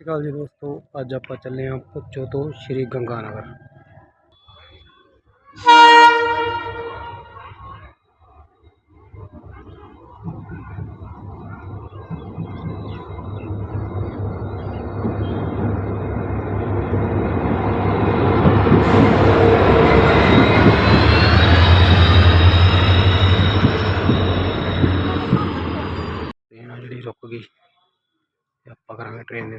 ਸਤਿ ਸ਼੍ਰੀ ਅਕਾਲ ਜੀ ਦੋਸਤੋ ਅੱਜ ਆਪਾਂ ਚੱਲੇ ਹਾਂ ਪੁੱਛੋ ਤੋਂ ਸ਼੍ਰੀ ਗੰਗਾਨਗਰ ਟ੍ਰੇਨ ਆ ਜਿਹੜੀ ਰੁਕ ਗਈ ਤੇ ਆਪਾਂ ਕਰਾਂਗੇ ਟ੍ਰੇਨ ਦੇ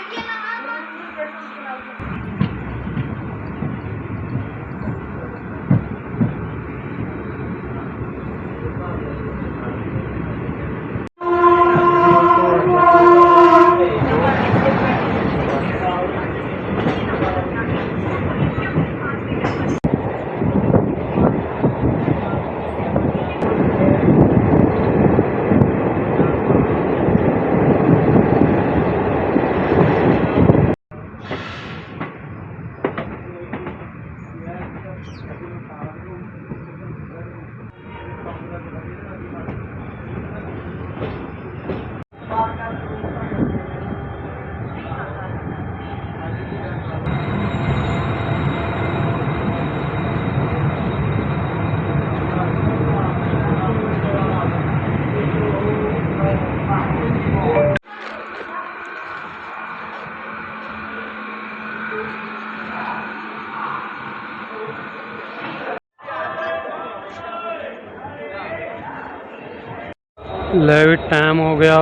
ਲੈ ਵੀ ਟਾਈਮ ਹੋ ਗਿਆ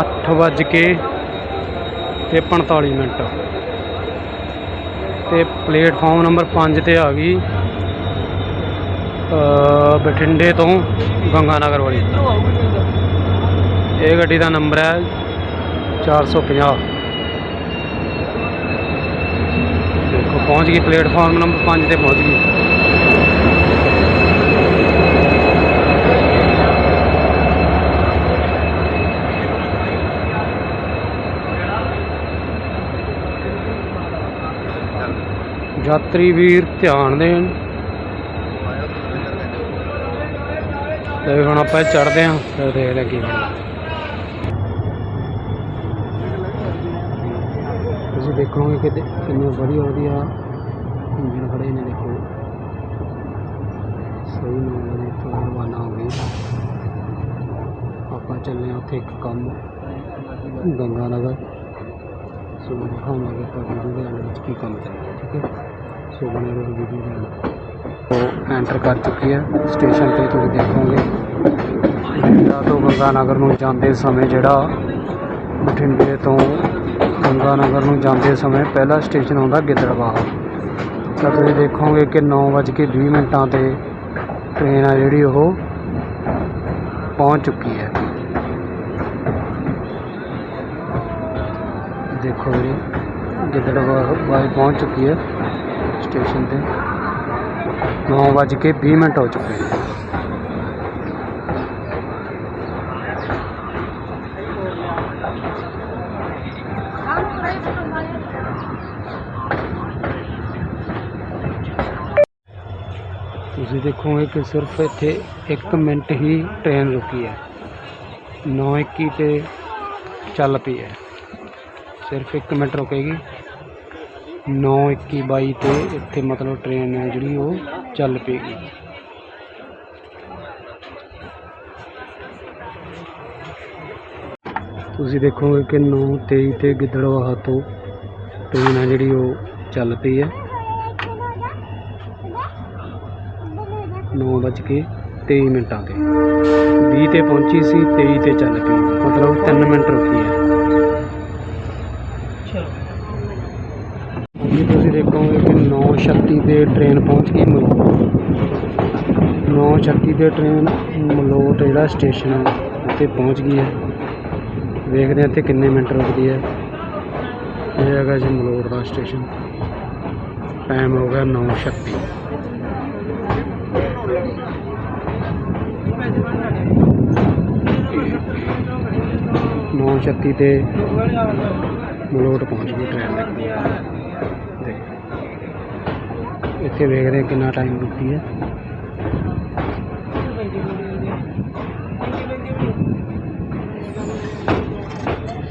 8 ਵੱਜ ਕੇ ਤੇ 45 ਮਿੰਟ। ਤੇ ਪਲੇਟਫਾਰਮ ਨੰਬਰ 5 ਤੇ ਆ ਗਈ ਬਠਿੰਡੇ ਤੋਂ ਗੰਗਾਨਗਰ ਵਾਲੀ। ਇਹ ਗੱਡੀ ਦਾ ਨੰਬਰ ਹੈ 450 ਦੇਖੋ, ਪਹੁੰਚ ਗਈ ਪਲੇਟਫਾਰਮ ਨੰਬਰ 5 ਤੇ ਪਹੁੰਚ ਗਈ। ਯਾਤਰੀ ਵੀਰ ਧਿਆਨ ਦੇਣ। ਤੇ ਹੁਣ ਆਪਾਂ ਚੜਦੇ ਆਂ ਫਿਰ ਦੇਖਦੇ ਹਾਂ ਕੀ ਬਣਦਾ। ਤੁਸੀਂ ਦੇਖੋਗੇ ਕਿ ਕਿੰਨੇ ਵਧੀਆ ਵਧੀਆ ਇੰਜਣ ਖੜੇ ਨੇ ਦੇਖੋ। ਸਹੀ ਨੌ ਵਜੇ ਤੋਂ ਰਵਾਨਾ ਹੋ ਗਏ। ਆਪਾਂ ਚੱਲੇ ਹਾਂ ਉੱਥੇ ਇੱਕ ਕੰਮ, ਗੰਗਾ ਨਗਰ। ਸੋ ਦਿਖਾਵਾਂਗੇ ਆਪਾਂ ਵੀਡੀਓ ਦੇ ਵਿੱਚ ਕੀ ਕੰਮ ਚੱਲ ਰਿਹਾ ਠੀਕ ਹੈ। ਸੋ ਬਣੇ ਰਹੋ ਵੀਡੀਓ ਦੇ ਨਾਲ ਉਹ ਐਂਟਰ ਕਰ ਚੁੱਕੀ ਹੈ ਸਟੇਸ਼ਨ ਤੇ ਤੁਸੀਂ ਦੇਖੋਗੇ ਬਠਿੰਡਾ ਤੋਂ ਗੰਗਾ ਨਗਰ ਨੂੰ ਜਾਂਦੇ ਸਮੇਂ ਜਿਹੜਾ ਬਠਿੰਡੇ ਤੋਂ ਗੰਗਾ ਨਗਰ ਨੂੰ ਜਾਂਦੇ ਸਮੇਂ ਪਹਿਲਾ ਸਟੇਸ਼ਨ ਆਉਂਦਾ ਗਿੱਦੜਬਾਹਾ। ਤਾਂ ਤੁਸੀਂ ਦੇਖੋਗੇ ਕਿ 9:20 ਮਿੰਟਾਂ ਤੇ ਟ੍ਰੇਨ ਆ ਜਿਹੜੀ ਉਹ ਪਹੁੰਚ ਚੁੱਕੀ ਹੈ। ਦੇਖੋ ਜੀ, ਗਿੱਦੜਬਾਹਾ ਪਹੁੰਚ ਚੁੱਕੀ ਹੈ। ਸਟੇਸ਼ਨ ਤੇ 9:20 ਮਿੰਟ ਹੋ ਚੁੱਕੇ ਨੇ ਤੁਸੀਂ ਦੇਖੋਗੇ ਕਿ ਸਿਰਫ ਇੱਥੇ 1 ਮਿੰਟ ਹੀ ਟ੍ਰੇਨ ਰੁਕੀ ਹੈ 9:21 ਤੇ ਚੱਲ ਪਈ ਹੈ ਸਿਰਫ 1 ਮਿੰਟ ਰੁਕੇਗੀ ਨੌ ਇੱਕੀ ਬਾਈ ਤੇ ਇੱਥੇ ਮਤਲਬ ਟ੍ਰੇਨ ਹੈ ਜਿਹੜੀ ਉਹ ਚੱਲ ਪਏਗੀ ਤੁਸੀਂ ਦੇਖੋਗੇ ਕਿ 9:23 ਤੇ ਗਿੱਦੜਵਾਹਾ ਤੋਂ ਟ੍ਰੇਨ ਹੈ ਜਿਹੜੀ ਉਹ ਚੱਲ ਪਈ ਹੈ। 9:23 ਮਿੰਟਾਂ ਤੇ। 20 ਤੇ ਪਹੁੰਚੀ ਸੀ 23 ਤੇ ਚੱਲ ਪਈ। ਮਤਲਬ 3 ਮਿੰਟ ਰੁਕੀ ਹੈ। ਜੀ ਤੁਸੀਂ ਦੇਖੋਗੇ ਕਿ 9:36 ਤੇ ਟ੍ਰੇਨ ਪਹੁੰਚ ਗਈ ਮਲੋਟ 9:36 ਤੇ ਟ੍ਰੇਨ ਮਲੋਟ ਜਿਹੜਾ ਸਟੇਸ਼ਨ ਹੈ ਉੱਥੇ ਪਹੁੰਚ ਗਈ ਹੈ। ਵੇਖਦੇ ਹਾਂ ਇੱਥੇ ਕਿੰਨੇ ਮਿੰਟ ਰੁਕਦੀ ਹੈ। ਇਹ ਹੈਗਾ ਜੀ ਮਲੋਟ ਦਾ ਸਟੇਸ਼ਨ ਟਾਈਮ ਹੋ ਗਿਆ 9:36 9:36 ਤੇ ਮਲੋਟ ਪਹੁੰਚ ਗਈ ਟ੍ਰੇਨ ਇੱਥੇ ਵੇਖਦੇ ਹਾਂ ਕਿੰਨਾ ਟਾਈਮ ਰੁਕੀ ਹੈ।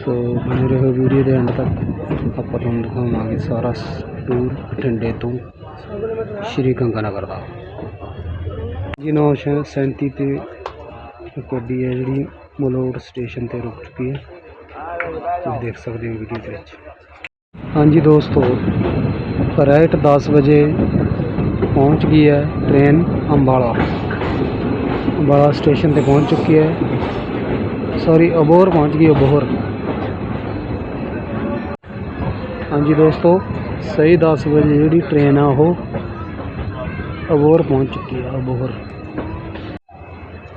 ਸੋ ਬਣੇ ਰਹੋ ਵੀਡੀਓ ਦੇ ਐਂਡ ਤੱਕ। ਆਪਾਂ ਤੁਹਾਨੂੰ ਦਿਖਾਵਾਂਗੇ ਸਾਰਾ ਟੂਰ ਬਠਿੰਡੇ ਤੋਂ। ਸ਼੍ਰੀ ਗੰਗਾਨਗਰ ਦਾ। ਜੀ, ਨੌ ਸੈਂਤੀ ਤੇ ਇੱਕ ਗੱਡੀ ਹੈ ਜਿਹੜੀ ਮਲੋੜ ਸਟੇਸ਼ਨ ਤੇ ਰੁਕ ਚੁੱਕੀ ਹੈ। ਤੁਸੀਂ ਦੇਖ ਸਕਦੇ ਹੋ ਵੀਡੀਓ ਦੇ ਵਿੱਚ। ਹਾਂਜੀ ਦੋਸਤੋ ਰਾਈਟ 10 ਵਜੇ ਪਹੁੰਚ ਗਈ ਹੈ ਟ੍ਰੇਨ ਅੰਬਾਲਾ। ਅੰਬਾਲਾ ਸਟੇਸ਼ਨ ਤੇ ਪਹੁੰਚ ਚੁੱਕੀ ਹੈ। ਸੌਰੀ ਅਬੋਹਰ ਪਹੁੰਚ ਗਈ ਅਬੋਹਰ। ਹਾਂਜੀ ਦੋਸਤੋ, ਸਹੀ 10 ਵਜੇ ਜਿਹੜੀ ਟ੍ਰੇਨ ਆ, ਉਹ ਅਬੋਹਰ ਪਹੁੰਚ ਚੁੱਕੀ ਹੈ, ਅਬੋਹਰ।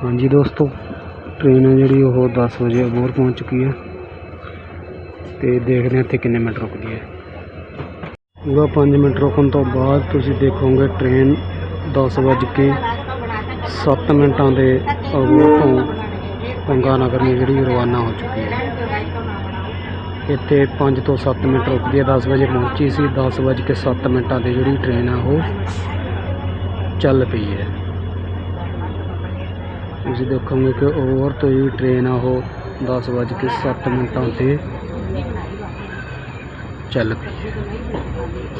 ਹਾਂਜੀ ਦੋਸਤੋ, ਟ੍ਰੇਨ ਹੈ ਜਿਹੜੀ, ਉਹ 10 ਵਜੇ ਅਬੋਹਰ ਪਹੁੰਚ ਚੁੱਕੀ ਹੈ। ਤੇ ਦੇਖਦੇ ਹਾਂ ਇੱਥੇ ਕਿੰਨੇ ਮਿੰਟ ਰੁਕਦੀ ਹੈ। ਪੂਰਾ 5 ਮਿੰਟ ਰੁਕਣ ਤੋਂ ਬਾਅਦ ਤੁਸੀਂ ਦੇਖੋਗੇ ਟ੍ਰੇਨ 10 ਵੱਜ ਕੇ 7 ਮਿੰਟਾਂ ਦੇ ਅਬੋਹਰ ਤੋਂ ਗੰਗਾ ਨਗਰ ਨੂੰ ਜਿਹੜੀ ਰਵਾਨਾ ਹੋ ਚੁੱਕੀ ਹੈ। ਇੱਥੇ 5 ਤੋਂ 7 ਮਿੰਟ ਰੁਕਦੀ ਹੈ 10 ਵਜੇ ਪਹੁੰਚੀ ਸੀ 10 ਵੱਜ ਕੇ 7 ਮਿੰਟਾਂ 'ਤੇ ਜਿਹੜੀ ਟ੍ਰੇਨ ਆ ਉਹ ਚੱਲ ਪਈ ਹੈ। ਤੁਸੀਂ ਦੇਖੋਗੇ ਕਿ ਓਵਰ ਤੋਂ ਹੀ ਟ੍ਰੇਨ ਆ ਉਹ 10 ਵੱਜ ਕੇ 7 ਮਿੰਟਾਂ ਤੇ ਚੱਲ। ਪਈ ਹੈ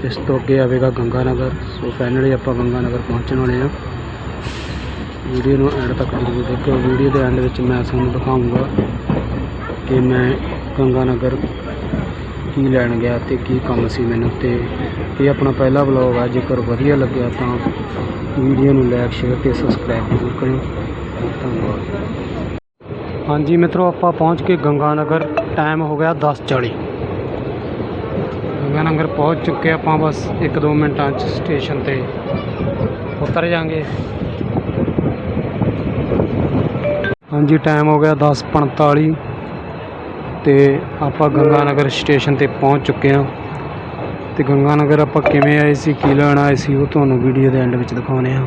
ਇਸ ਤੋਂ ਅੱਗੇ ਆਵੇਗਾ ਗੰਗਾ ਨਗਰ ਸੋ ਫਾਈਨਲੀ ਆਪਾਂ ਗੰਗਾ ਨਗਰ ਪਹੁੰਚਣ ਵਾਲੇ ਹਾਂ। ਵੀਡੀਓ ਨੂੰ ਐਂਡ ਤੱਕ ਜ਼ਰੂਰ ਦੇਖਿਓ। ਵੀਡੀਓ ਦੇ ਐਂਡ ਵਿੱਚ ਮੈਂ ਤੁਹਾਨੂੰ ਦਿਖਾਊਂਗਾ ਕਿ ਮੈਂ ਗੰਗਾ ਨਗਰ ਕੀ ਲੈਣ ਗਿਆ ਤੇ ਕੀ ਕੰਮ ਸੀ ਮੈਨੂੰ ਤੇ ਇਹ ਆਪਣਾ ਪਹਿਲਾ ਵਲੌਗ ਆ। ਜੇਕਰ ਵਧੀਆ ਲੱਗਿਆ ਤਾਂ ਵੀਡੀਓ ਨੂੰ ਲਾਈਕ ਸ਼ੇਅਰ ਤੇ ਸਬਸਕ੍ਰਾਈਬ ਜ਼ਰੂਰ ਕਰਿਓ। ਧੰਨਵਾਦ। ਹਾਂਜੀ ਮਿੱਤਰੋ, ਆਪਾਂ ਪਹੁੰਚ ਕੇ ਗੰਗਾ ਨਗਰ ਟਾਈਮ ਹੋ ਗਿਆ 10:40 ਗੰਗਾ ਨਗਰ ਪਹੁੰਚ ਚੁੱਕੇ ਆਪਾਂ ਬਸ 1-2 ਮਿੰਟਾਂ 'ਚ ਸਟੇਸ਼ਨ ਤੇ ਉਤਰ ਜਾਾਂਗੇ। ਹਾਂਜੀ ਟਾਈਮ ਹੋ ਗਿਆ 10:45 ਤੇ ਆਪਾਂ ਗੰਗਾ ਨਗਰ ਸਟੇਸ਼ਨ ਤੇ ਪਹੁੰਚ ਚੁੱਕੇ ਹਾਂ। ਤੇ ਗੰਗਾ ਨਗਰ ਆਪਾਂ ਕਿਵੇਂ ਆਏ ਸੀ, ਕੀ ਲੈਣ ਆਏ ਸੀ, ਉਹ ਤੁਹਾਨੂੰ ਵੀਡੀਓ ਦੇ ਐਂਡ ਵਿੱਚ ਦਿਖਾਉਣੇ ਆ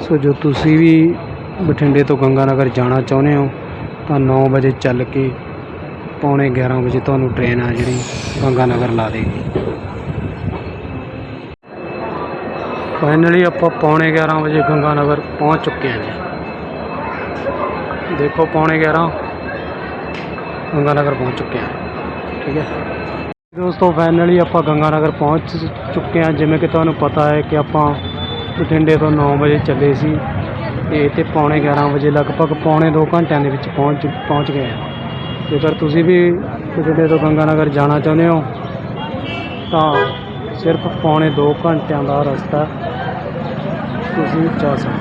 ਸੋ ਜੋ ਤੁਸੀਂ ਵੀ ਬਠਿੰਡੇ ਤੋਂ ਗੰਗਾ ਨਗਰ ਜਾਣਾ ਚਾਹੁੰਦੇ ਹੋ, ਤਾਂ 9 ਵਜੇ ਚੱਲ ਕੇ ਪੌਣੇ 11 ਵਜੇ ਤੁਹਾਨੂੰ ਟ੍ਰੇਨ ਆ ਜਿਹੜੀ ਗੰਗਾ ਨਗਰ ਲਾ ਦੇਗੀ। ਫਾਈਨਲੀ ਆਪਾਂ ਪੌਣੇ 11 ਵਜੇ ਗੰਗਾ ਨਗਰ ਪਹੁੰਚ ਚੁੱਕੇ ਹਾਂ ਜੀ। ਦੇਖੋ ਪੌਣੇ 11 ਗੰਗਾ ਨਗਰ ਪਹੁੰਚ ਚੁੱਕੇ ਹਾਂ। ਠੀਕ ਹੈ। ਦੋਸਤੋ ਫਾਈਨਲੀ ਆਪਾਂ ਗੰਗਾ ਨਗਰ ਪਹੁੰਚ ਚੁੱਕੇ ਹਾਂ। ਜਿਵੇਂ ਕਿ ਤੁਹਾਨੂੰ ਪਤਾ ਹੈ ਕਿ ਆਪਾਂ ਬਠਿੰਡੇ ਤੋਂ 9 ਵਜੇ ਚੱਲੇ ਸੀ। ਤੇ ਇੱਥੇ ਪੌਣੇ 11 ਵਜੇ ਲਗਭਗ ਪੌਣੇ 2 ਘੰਟਿਆਂ ਦੇ ਵਿੱਚ ਪਹੁੰਚ ਪਹੁੰਚ ਗਏ ਹਾਂ। ਜੇਕਰ ਤੁਸੀਂ ਵੀ ਬਠਿੰਡੇ ਤੋਂ ਗੰਗਾਨਗਰ ਜਾਣਾ ਚਾਹੁੰਦੇ ਹੋ, ਤਾਂ ਸਿਰਫ ਪੌਣੇ 2 ਘੰਟਿਆਂ ਦਾ ਰਸਤਾ ਤੁਸੀਂ ਜਾ ਸਕਦੇ